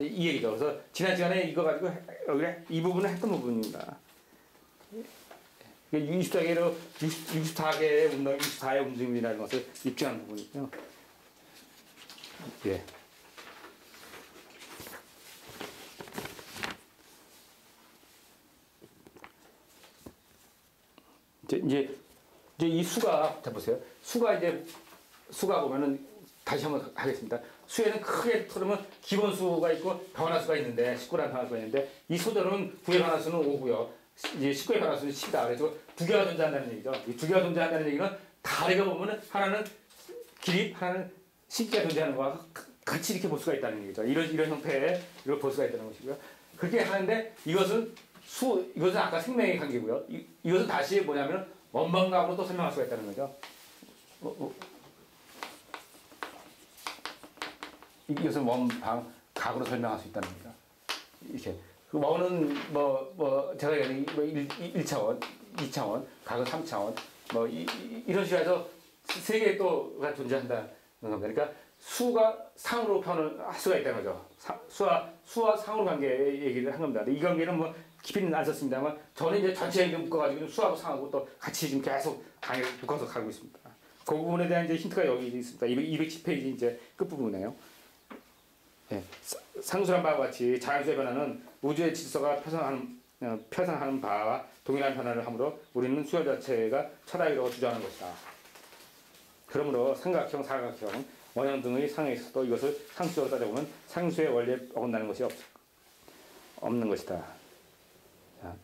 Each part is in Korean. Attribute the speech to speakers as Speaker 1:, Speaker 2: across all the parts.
Speaker 1: 이 얘기죠. 그래서 지난 시간에 이거 가지고 여기 이 부분을 했던 부분입니다. 24개로 64개의 운동, 24의 움직임이라는 것을 입증하는 부분이고요. 예. 이제, 이제, 이제 이 수가, 자 보세요. 수가 이제, 수가 보면은 다시 한번 하겠습니다. 수에는 크게 틀으면 기본 수가 있고 변화수가 있는데 19라는 변화수가 있는데 이 소절은 구의 변화수는 5고요. 이제 19의 변화수는 10이다. 그래서 두 개가 존재한다는 얘기죠. 이 두 개가 존재한다는 얘기는 다르게 보면은 하나는 기립, 하나는 신기가 존재하는 거와 같이 이렇게 볼 수가 있다는 얘기죠. 이런 이런 형태의 이걸 볼 수가 있다는 것이고요. 그렇게 하는데 이것은 수 이것은 아까 생명의 관계고요. 이, 이것은 다시 뭐냐면 원방각으로 또 설명할 수가 있다는 거죠. 어, 어. 이것은 원 방 각으로 설명할 수 있다는 겁니다. 이렇게 그 원은 뭐 뭐 제가 얘기하는 뭐 1, 1차원, 2차원, 각은 3차원 뭐 이, 이, 런 식으로 해서 세 개의 또가 존재한다는 겁니다. 그러니까 수가 상으로 표현을 할 수가 있다는 거죠. 사, 수와 수와 상으로 관계 얘기를 한 겁니다. 이 관계는 뭐 깊이는 안 썼습니다만 저는 이제 전체 얘기 묶어가지고 수하고 상하고 또 같이 지금 계속 강에 묶어서 가고 있습니다. 그 부분에 대한 이제 힌트가 여기 있습니다. 210페이지 이제 끝부분이에요. 예, 상수란 바와 같이 자연수의 변화는 우주의 질서가 표상하는, 어, 표상하는 바와 동일한 변화를 하므로 우리는 수열 자체가 철학이라고 주장하는 것이다. 그러므로 삼각형, 사각형, 원형 등의 상에 있어도 이것을 상수적으로 따져보면 상수의 원리에 어긋나는 것이 없, 없는 것이다. 자,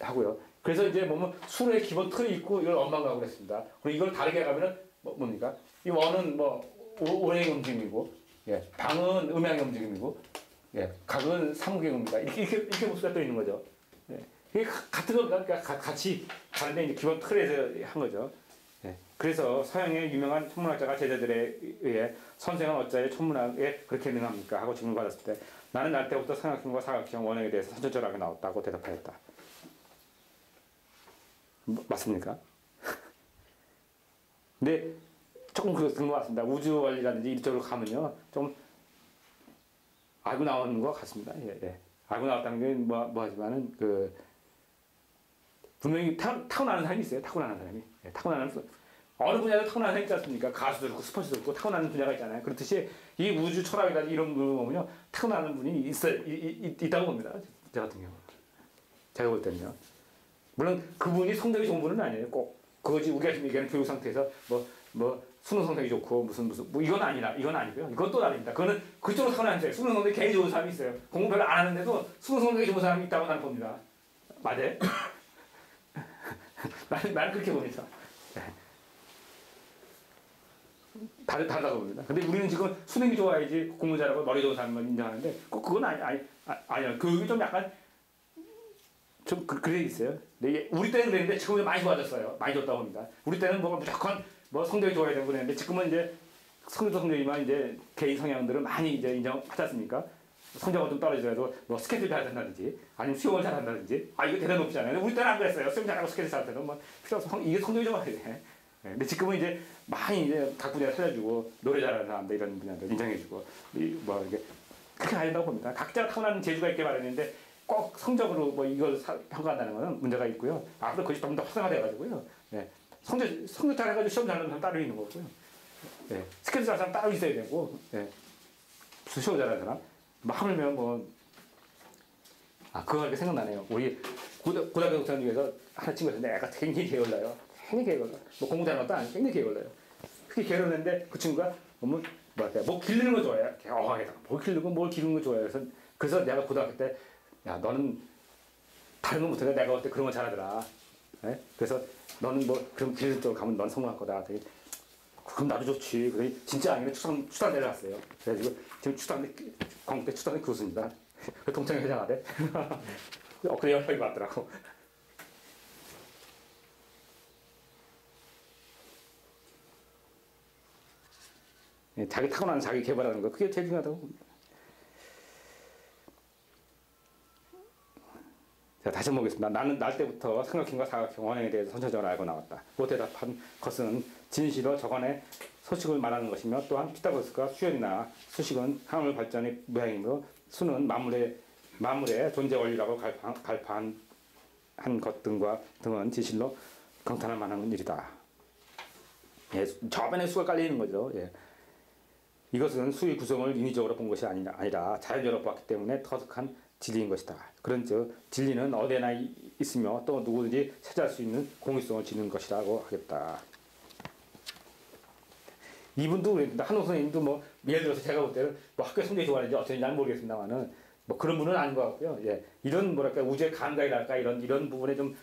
Speaker 1: 하고요. 그래서 이제 뭐면 수의 기본 틀이 있고 이걸 원망가고 그랬습니다. 그리고 이걸 다르게 가면은 뭐, 뭡니까? 이 원은 뭐 오행 움직임이고 예, 방은 음양의 움직임이고, 예, 각은 삼국경입니다. 이렇게, 이렇게, 이렇게 볼 수가 또 있는 거죠. 예, 이게 같은 겁니다. 그러니까 같이 다른데 이제 기본 틀에서 한 거죠. 예, 그래서 서양의 유명한 천문학자가 제자들에 의해 선생은 어찌하여 천문학에 그렇게 능합니까? 하고 질문받았을 때 나는 날 때부터 삼각형과 사각형 원형에 대해서 선천적하게 나왔다고 대답하였다. 뭐, 맞습니까? 근데 조금 그런 것 같습니다. 우주 원리라든지 이쪽으로 가면요. 좀 알고 나오는 것 같습니다. 예, 예. 알고 나왔다는 게 뭐, 뭐 하지만은 그 분명히 타, 타고나는 사람이 있어요. 타고나는 사람이. 예, 타고나는 어느 분야도 타고나는 사람이 있지 않습니까? 가수도 그렇고 스포츠도 그렇고 타고나는 분야가 있잖아요. 그렇듯이 이 우주 철학이라든지 이런 거 보면요. 타고나는 분이 있어, 이, 이, 있다고 봅니다. 저 같은 경우. 제가 볼 때는요. 물론 그분이 성적이 좋은 분은 아니에요. 꼭. 그거지 우리가 지금 얘기하는 교육 상태에서 뭐, 뭐, 수능 성적이 좋고 무슨 무슨 뭐 이건 아니라 이건 아니고요. 이건 또 다릅니다. 그거는 그쪽으로 타고나는 수능 성적이 굉장히 좋은 사람이 있어요. 공부 별로 안 하는데도 수능 성적이 좋은 사람이 있다고 나는 봅니다. 맞아요? 나는, 나는 그렇게 봅니다. 네. 다르, 다르다고 봅니다. 근데 우리는 지금 수능이 좋아야지 공부 잘하고 머리 좋은 사람만 인정하는데 꼭 그건 아니, 아니, 아니야. 그게 좀 약간 좀 그, 그래 있어요. 우리 때는 그랬는데 지금은 많이 좋아졌어요. 많이 좋다고 봅니다. 우리 때는 뭐가 무조건 뭐 성적이 좋아야 되고 그랬는데 지금은 이제 성적 성적이만 이제 개인 성향들을 많이 이제 인정하지 않습니까? 성적은 좀 떨어지더라도 뭐 스케줄 잘 한다든지 아니면 수영을 잘 한다든지 아 이거 대단 높잖아요. 우리 때는 안 그랬어요. 수영 잘하고 스케줄 잘 때는 뭐 필요 없어. 이게 성적이 좋아야 돼. 네. 근데 지금은 이제 많이 이제 각 분야 살려주고 노래 잘하는 사람들 이런 분야들 인정해주고 뭐 이게 그렇게 가야 된다고 봅니다. 각자가 타고나는 재주가 있게 마련인데 꼭 성적으로 뭐 이걸 사, 평가한다는 것은 문제가 있고요. 앞으로 그것이 좀 더 활성화돼가지고요. 네. 성적, 성적 잘해가지고 시험 잘하는 사람 따로 있는 거고요. 네. 스케줄 잘하는 사람 따로 있어야 되고, 네. 시험 잘하는 사람. 뭐 하물며 뭐, 아, 그거 하니까 생각나네요. 우리 고등, 고등학교 동창 중에서 하나 친구가 있는데 애가 굉장히 게을러요. 굉장히 게을러. 뭐 공부 잘하는 것도 아니고 굉장히 게을러요. 그게 게을렀는데 그 친구가 너무, 뭐랄까, 뭐 기르는 거 좋아해요. 어, 뭘 기르고 뭘 기르는 거 좋아해요. 그래서, 그래서 내가 고등학교 때, 야, 너는 다른 거 못해. 내가 볼때 그런 거 잘하더라. 네? 그래서 너는 뭐 그럼 길 쪽으로 가면 넌 성공할 거다. 되게 그럼 나도 좋지. 그래 진짜 아니면 추산 추산 내려갔어요. 그래가지고 지금 추산 광대 추산의 교수입니다. 동창회 회장하대. 어 그래 연락이 왔더라고. 예, 자기 타고나는 자기 개발하는 거 그게 제일 중요하다고 봅니다. 자, 다시 한번 보겠습니다. 나는 날 때부터 삼각형과 사각형 원형에 대해서 선천적으로 알고 나왔다. 그 대답한 것은 진실로 저간의 소식을 말하는 것이며 또한 피타고라스가 수열이나 수식은 항물 발전의 모양이므로 수는 만물의 만물의 존재 원리라고 갈파, 갈파한 것 등과 등은 진실로 경탄할 만한 일이다. 예, 저변에 수가 깔리는 거죠. 예. 이것은 수의 구성을 인위적으로 본 것이 아니라, 아니라 자연적으로 보았기 때문에 터득한 진리인 것이다. 그런즉 진리는 어디에나 이- 있으며 또 누구든지 찾아할 수 있는 공유성을 지닌 것이라고 하겠다. 이분도 그랬는데 한호 선생님도 뭐 예를 들어서 제가 볼 때는 뭐 학교 성적이 좋아하는지 어쩐지 잘 모르겠습니다만은 뭐 그런 분은 아닌 것 같고요. 예. 이런 뭐랄까 우주의 감각이랄까 이런 이런 부분에 좀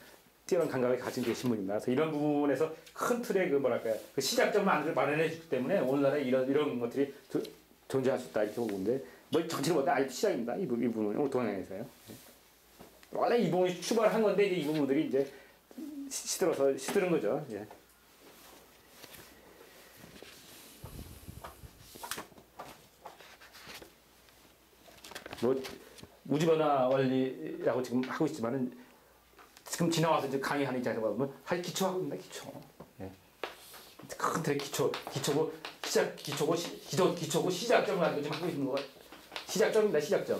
Speaker 1: 뛰어난 감각을 가진 계신 분입니다. 그래서 이런 부분에서 큰 틀의 그 뭐랄까 그 시작점을 만- 마련해 주기 때문에 오늘날에 이런 이런 것들이 조- 존재할 수 있다 이렇게 보는데 뭐 정치를 보다 아직 시작입니다. 이, 부- 이 부분은 오늘 동양에서요. 예. 원래 이 부분이 출발한 건데 이제 이 부분들이 이제 시- 시들어서 시들은 거죠. 예. 뭐 우주변화 원리라고 지금 하고 있지만은 지금 지나와서 이제 강의하는 입장에서 보면 사실 기초하고 있습니다 기초. 예. 큰 틀의 기초, 기초고 시작 기초고 시, 기초 기초고 시작점을 가지고 지금 하고 있는 거 시작점입니다 시작점.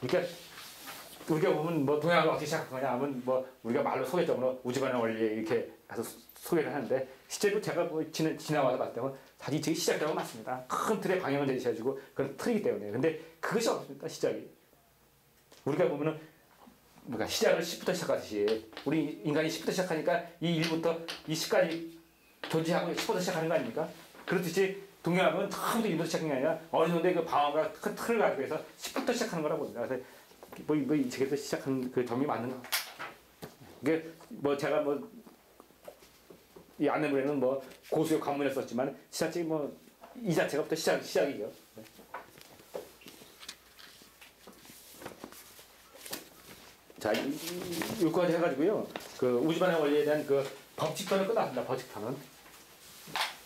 Speaker 1: 그러니까 우리가 보면 뭐 동양을 어떻게 시작한 거냐 하면 뭐 우리가 말로 소개점으로 우주변화 원리 이렇게 소- 소개를 하는데 실제로 제가 뭐 지나, 지나와서 때는 사실 제 시작점은 맞습니다. 큰 틀의 방향을 제시해주고 그런 틀이기 때문에 근데 그것이 없습니다 시작이. 우리가 보면은 뭐가 시작을 10부터 시작하듯이 우리 인간이 10부터 시작하니까 이 1부터 이 10까지 존재하고 10부터 시작하는 거 아닙니까? 그렇듯이 동양은 처음부터 1부터 시작한 게 아니라 어느 정도의 그 방어가 큰 틀을 가지고 해서 10부터 시작하는 거라고 봅니다. 그래서 뭐, 뭐 이 책에서 시작한 그 점이 맞는 거. 이게 뭐 제가 뭐 이 안내문에는 뭐 고수의 관문을 썼지만 시작점이 뭐이 자체가부터 시작 시작이죠. 자, 이- 이- 여기까지 해가지고요. 그 우주반의 원리에 대한 그 법칙편은 끝났습니다. 법칙편은.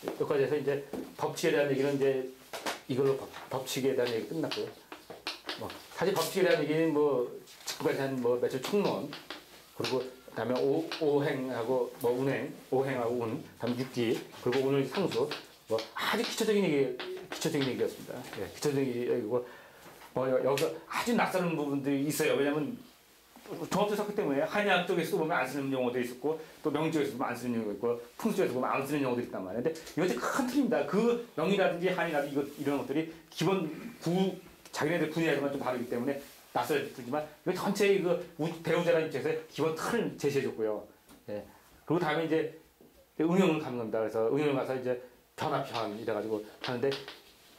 Speaker 1: 여기까지 해서 이제 법칙에 대한 얘기는 이제 이걸로 법, 법칙에 대한 얘기 끝났고요. 뭐 사실 법칙에 대한 얘기는 뭐 직구까지 한뭐 며칠 총론 그리고 그다음에 오, 오행하고 뭐 운행, 오행하고 운, 그다음에 육기 그리고 오늘 상수 뭐 아주 기초적인 얘기 기초적인 얘기였습니다. 예, 기초적인 얘기고 뭐 여- 여기서 아주 낯설은 부분들이 있어요. 왜냐면 종합적 샀기 때문에 한의학 쪽에서도 보면 안 쓰는 용어도 있었고 또 명주에서 보면 안 쓰는 용어 있고 풍수에서 보면 안 쓰는 용어도 있단 말이에요. 근데 이것이 큰 틀입니다. 그 명이라든지 한의라든지 이거, 이런 것들이 기본 구 자기네들 분야에서만 좀 다르기 때문에 낯설지만 이거 전체의 그 우- 배우자라는 입장에서 기본 틀을 제시해줬고요. 예. 그리고 다음에 이제 응용을 가는 겁니다. 그래서 응용을 가서 이제 변화편 이래가지고 하는데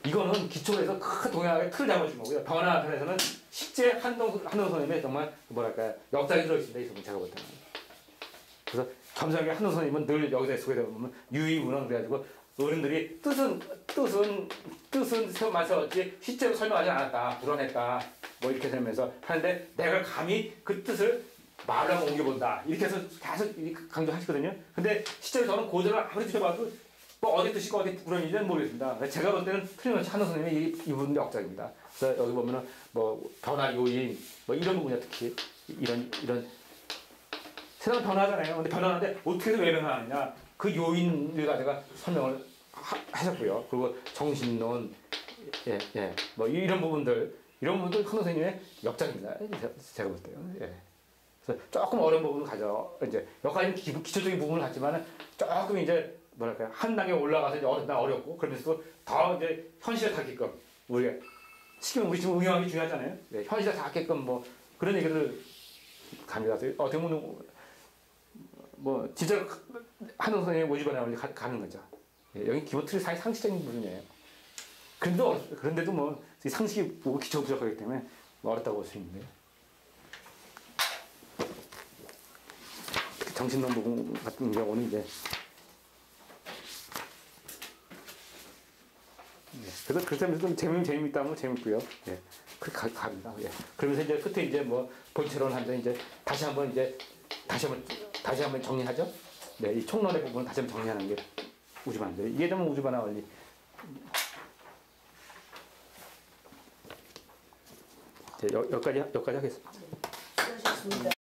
Speaker 1: 이거는 기초에서 큰 동양의 틀을 잡아준 거고요. 변화편에서는 실제 한동 한동 선생님의 정말 뭐랄까 역사가 들어있습니다. 이 부분 제가 볼 때는. 그래서 겸사하게 한동 선생님은 늘 여기서 소개되다 보면 유의문헌 그래가지고 어른들이 뜻은 뜻은 뜻은 세워만 세웠지 실제로 설명하지 않았다 불안했다 뭐 이렇게 되면서 하는데 내가 감히 그 뜻을 말로 옮겨본다 이렇게 해서 계속 강조하시거든요. 근데 실제로 저는 고전을 아무리 뒤져봐도 뭐 어디 뜻이고 어디 불안인지는 모르겠습니다. 제가 볼 때는 틀림없이 한호 선생님이 이, 이 부분이 역작입니다. 그래서 여기 보면은 뭐 변화 요인 뭐 이런 부분이야 특히 이런 이런 세상 변화하잖아요. 근데 변화하는데 어떻게 해서 왜 변화하느냐 그 요인을 가지고 설명을 하, 하셨고요. 그리고 정신론 예, 예. 뭐 이런 부분들 이런 부분들 큰 선생님의 역작입니다. 제가, 볼 때요. 예. 그래서 조금 어려운 부분을 가져 이제 여기까지는 기, 기초적인 부분을 갖지만은 조금 이제 뭐랄까 한 단계 올라가서 이제 어렵다 어렵고 그러면서도 더 이제 현실에 닿게끔 우리가 지금 우리 지금 응용하기 중요하잖아요. 네, 현실에 닿게끔 뭐 그런 얘기를 갑니다. 어떻게 보면 뭐 진짜 한동 선생님 모집원에 가는 거죠. 예, 여기 기본 틀이 사실 상식적인 부분이에요. 그런데 어렵- 그런데도 뭐이 상식이 보고 기초 부족하기 때문에 뭐 어렵다고 볼 수 있는데 특히 정신론 부분 같은 경우는 이제 그래서 그렇다면 좀 재미 재미있다면 재밌고요. 예, 그렇게 가, 갑니다. 예. 그러면서 이제 끝에 이제 뭐 본체론 하는데 이제 다시 한번 이제 다시 한번 다시 한번 정리하죠. 네, 이 총론의 부분을 다시 한번 정리하는 게 우주반들. 이게 되면 우주반화 원리. 이제 여, 여기까지 여기까지 하겠습니다.
Speaker 2: 수고하셨습니다.